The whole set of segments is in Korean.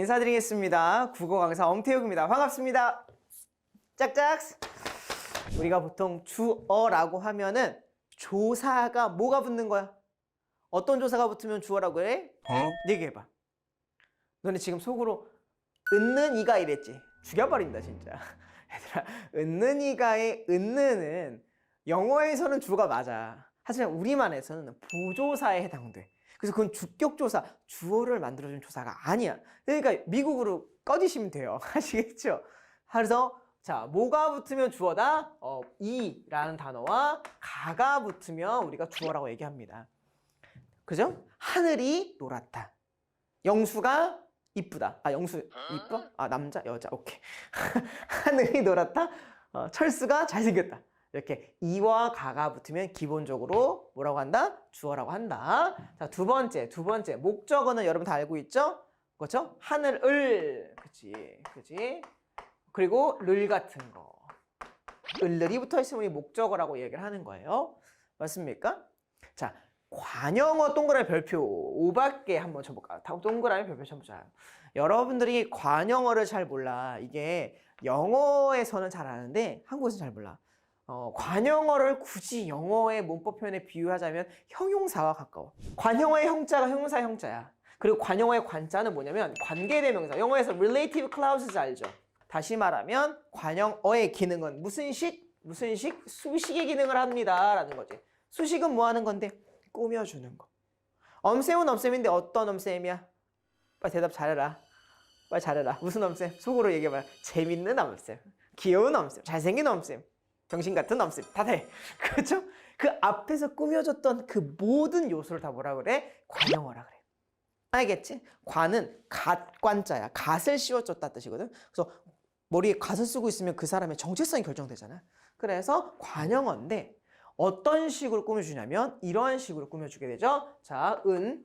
인사드리겠습니다. 국어 강사 엄태욱입니다. 반갑습니다. 짝짝. 우리가 보통 주어라고 하면은 조사가 뭐가 붙는 거야? 어떤 조사가 붙으면 주어라고 해? 얘기해봐. 너네 지금 속으로 은는 이가 이랬지? 죽여버린다 진짜. 얘들아, 은는 이가의 은는은 영어에서는 주어가 맞아. 하지만 우리말에서는 부조사에 해당돼. 그래서 그건 주격조사, 주어를 만들어준 조사가 아니야. 그러니까 미국으로 꺼지시면 돼요. 아시겠죠? 그래서 자, 뭐가 붙으면 주어다? 어, 이라는 단어와 가가 붙으면 우리가 주어라고 얘기합니다. 그죠? 하늘이 노랗다. 영수가 이쁘다. 아, 영수 이뻐? 아, 남자, 여자. 오케이. 하늘이 노랗다. 어, 철수가 잘생겼다. 이렇게 이와 가가 붙으면 기본적으로 뭐라고 한다? 주어라고 한다. 자, 두 번째, 두 번째. 목적어는 여러분 다 알고 있죠? 그렇죠? 하늘을. 그치, 그치. 그리고 를 같은 거. 을들이 붙어 있으면 우리 목적어라고 얘기를 하는 거예요. 맞습니까? 자, 관영어 동그라미 별표 5밖에 한번 쳐볼까요? 다 동그라미 별표 쳐보자. 여러분들이 관영어를 잘 몰라. 이게 영어에서는 잘 아는데 한국에서는 잘 몰라. 어, 관영어를 굳이 영어의 문법 표현에 비유하자면 형용사와 가까워. 관형어의 형자가 형용사 형자야. 그리고 관형어의 관자는 뭐냐면 관계대명사. 영어에서 relative clauses 알죠? 다시 말하면 관형어의 기능은 무슨 식? 무슨 식? 수식의 기능을 합니다. 라는 거지. 수식은 뭐 하는 건데? 꾸며주는 거. 엄쌤은 엄쌤인데 어떤 엄쌤이야? 빨리 대답 잘해라. 빨리 잘해라. 무슨 엄쌤? 속으로 얘기해봐. 재밌는 엄쌤. 귀여운 엄쌤. 잘생긴 엄쌤. 병신 같은 엄쌤. 다 돼. 그렇죠? 그 앞에서 꾸며줬던 그 모든 요소를 다 뭐라 그래? 관형어라 그래. 알겠지? 관은 갓관자야. 갓을 씌워줬다 뜻이거든. 그래서 머리에 갓을 쓰고 있으면 그 사람의 정체성이 결정되잖아. 그래서 관형어인데 어떤 식으로 꾸며주냐면 이런 식으로 꾸며주게 되죠. 자, 은,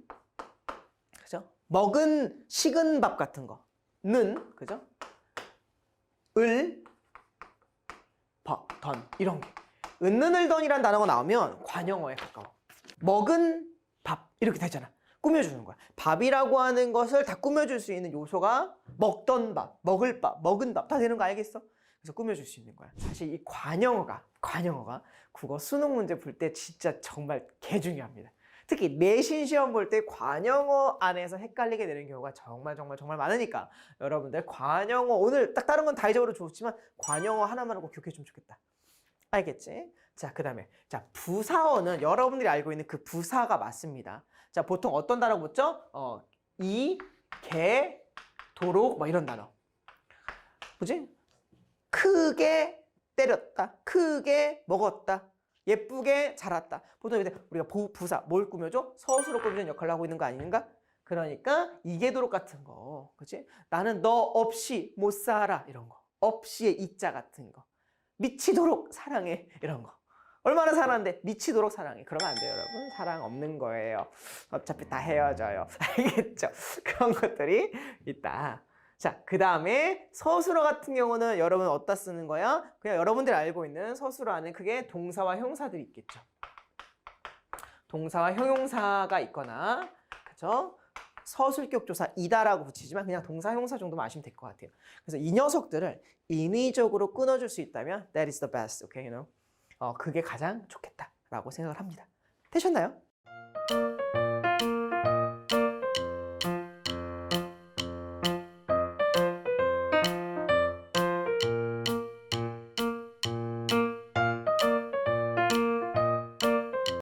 그죠? 먹은 식은 밥 같은 거. 는, 그죠? 을, 버, 던 이런 게. 은는을던이라는 단어가 나오면 관형어에 가까워. 먹은 밥 이렇게 되잖아. 꾸며주는 거야. 밥이라고 하는 것을 다 꾸며줄 수 있는 요소가 먹던 밥, 먹을 밥, 먹은 밥 다 되는 거 알겠어? 그래서 꾸며줄 수 있는 거야. 사실 이 관형어가, 관형어가 국어 수능 문제 볼때 진짜 정말 개 중요합니다. 특히 내신 시험 볼 때 관형어 안에서 헷갈리게 되는 경우가 정말 정말 정말 많으니까 여러분들 관형어 오늘 딱 다른 건 다 잊어버려 좋지만 관형어 하나만 꼭 기억해 주면 좋겠다. 알겠지? 자, 그 다음에 자 부사어는 여러분들이 알고 있는 그 부사가 맞습니다. 자, 보통 어떤 단어 붙죠? 어, 이, 개, 도록 뭐 이런 단어. 뭐지? 크게 때렸다. 크게 먹었다. 예쁘게 자랐다. 보통 이제 우리가 부, 부사 뭘 꾸며줘? 서술로 꾸미는 역할을 하고 있는 거 아닌가? 그러니까 이계도록 같은 거, 그렇지? 나는 너 없이 못 살아 이런 거. 없이의 이자 같은 거. 미치도록 사랑해 이런 거. 얼마나 사랑한데 미치도록 사랑해. 그러면 안 돼요, 여러분. 사랑 없는 거예요. 어차피 다 헤어져요. 알겠죠? 그런 것들이 있다. 자, 그 다음에 서술어 같은 경우는 여러분 어디다 쓰는 거야? 그냥 여러분들이 알고 있는 서술어 안에 그게 동사와 형사들이 있겠죠. 동사와 형용사가 있거나, 그죠? 서술격 조사 이다라고 붙이지만 그냥 동사 형사 정도만 아시면 될 것 같아요. 그래서 이 녀석들을 인위적으로 끊어줄 수 있다면 that is the best, okay, you know? 어, 그게 가장 좋겠다라고 생각을 합니다. 되셨나요?